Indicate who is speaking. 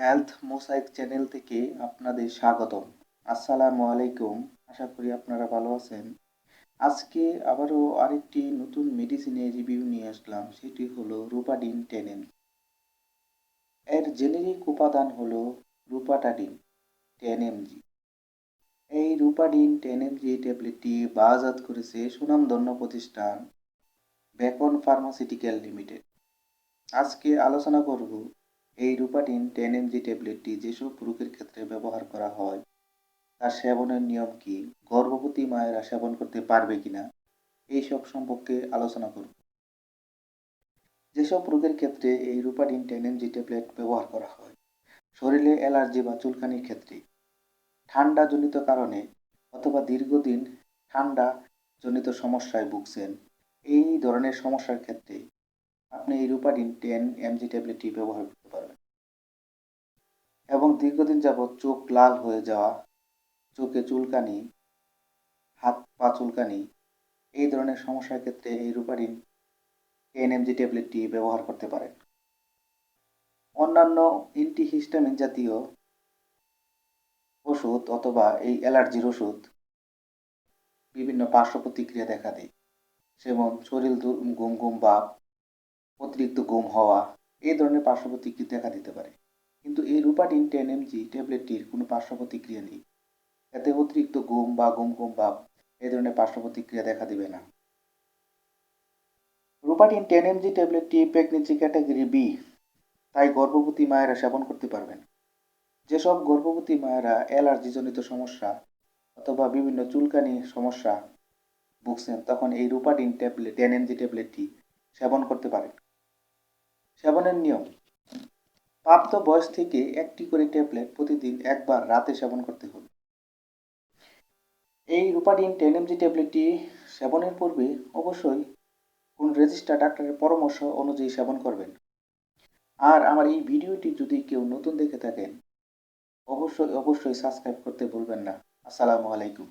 Speaker 1: Health মোসাইক channel থেকে আপনাদের স্বাগতম। আসসালামু আলাইকুম। আশা করি আপনারা ভালো আছেন। আজকে আবারও আরেকটি নতুন মেডিসিনের রিভিউ নিয়ে আসলাম। সেটি হলো রুপাডিন টেনেন। এর জেনেরিক উপাদান হলো রুপাটাডিন, টেন এমজি এই রুপাডিন, টেন এমজি ট্যাবলেটটি বাজাত করেছে সুনামধন্য প্রতিষ্ঠান বেকন ফার্মাসিউটিক্যাল লিমিটেড। আজকে আলোচনা করব এই রুপাটিন টেন এমজি ট্যাবলেটটি যেসব রোগের ক্ষেত্রে ব্যবহার করা হয়, তার সেবনের নিয়ম কি? গর্ভবতী মায়েরা সেবন করতে পারবে কিনা? এইসব সম্পর্কে আলোচনা করব। যেসব রোগের ক্ষেত্রে এই রুপাটিন টেন এমজি ট্যাবলেট ব্যবহার করা হয়, শরীরে অ্যালার্জি বা চুলকানির ক্ষেত্রে। ঠান্ডাজনিত কারণে অথবা দীর্ঘদিন ঠান্ডা জনিত সমস্যায় ভুগছেন, এই ধরনের সমস্যার ক্ষেত্রে আপনি এই রুপাডিন টেন এমজি ট্যাবলেটটি ব্যবহার করতে পারবেন। এবং দীর্ঘদিন যাবৎ চোখ লাল হয়ে যাওয়া, চোখে চুলকানি, হাত পা চুলকানি, এই ধরনের সমস্যার ক্ষেত্রে এই রুপাডিন টেন এমজি ট্যাবলেটটি ব্যবহার করতে পারেন। অন্যান্য অ্যান্টিহিস্টামিন জাতীয় ওষুধ অথবা এই অ্যালার্জির ওষুধ বিভিন্ন পার্শ্ব প্রতিক্রিয়া দেখা দেয়, যেমন শরীর গুম গুম ভাব অতিরিক্ত ঘুম হওয়া, এই ধরনের পার্শ্ব প্রতিক্রিয়া দেখা দিতে পারে। এই রুপাটিন টেন এমজি ট্যাবলেটটির কোনো পার্শ্ব প্রতিক্রিয়া নেই। এতে অতিরিক্ত ঘুম বা ঘুম ঘুম ভাব এই ধরনের পার্শ্ব প্রতিক্রিয়া দেখা দিবে না। রুপাটিন টেন এমজি ট্যাবলেটটি প্রেগনেন্সি ক্যাটাগরি বি, তাই গর্ভবতী মায়েরা সেবন করতে পারবেন। যেসব গর্ভবতী মায়েরা অ্যালার্জিজনিত সমস্যা অথবা বিভিন্ন চুলকানি সমস্যা ভুগছেন, তখন এই রুপাটিন ট্যাবলেট টেন এমজি ট্যাবলেটটি সেবন করতে পারেন। সেবনের নিয়ম প্রাপ্ত বয়স থেকে একটি করে ট্যাবলেট প্রতিদিন একবার রাতে সেবন করতে হবে। এই রুপাডিন টেন এমজি ট্যাবলেটটি সেবনের পূর্বে অবশ্যই কোন রেজিস্টার ডাক্তারের পরামর্শ অনুযায়ী সেবন করবেন। আর আমার এই ভিডিওটি যদি কেউ নতুন দেখে থাকেন, অবশ্যই অবশ্যই সাবস্ক্রাইব করতে ভুলবেন না। আসসালামু আলাইকুম।